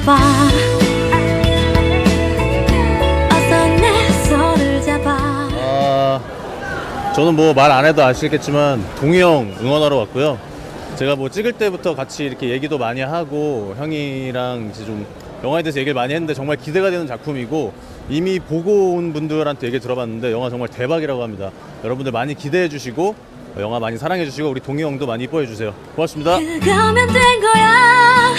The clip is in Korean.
잡아 어서 내 손을 잡아 아, 저는 뭐 말 안 해도 아시겠지만 동희 형 응원하러 왔고요. 제가 뭐 찍을 때부터 같이 이렇게 얘기도 많이 하고 형이랑 이제 좀 영화에 대해서 얘기를 많이 했는데 정말 기대가 되는 작품이고 이미 보고 온 분들한테 얘기 들어봤는데 영화 정말 대박이라고 합니다. 여러분들 많이 기대해 주시고 영화 많이 사랑해 주시고 우리 동희 형도 많이 이뻐해 주세요. 고맙습니다. 그거면 된 거야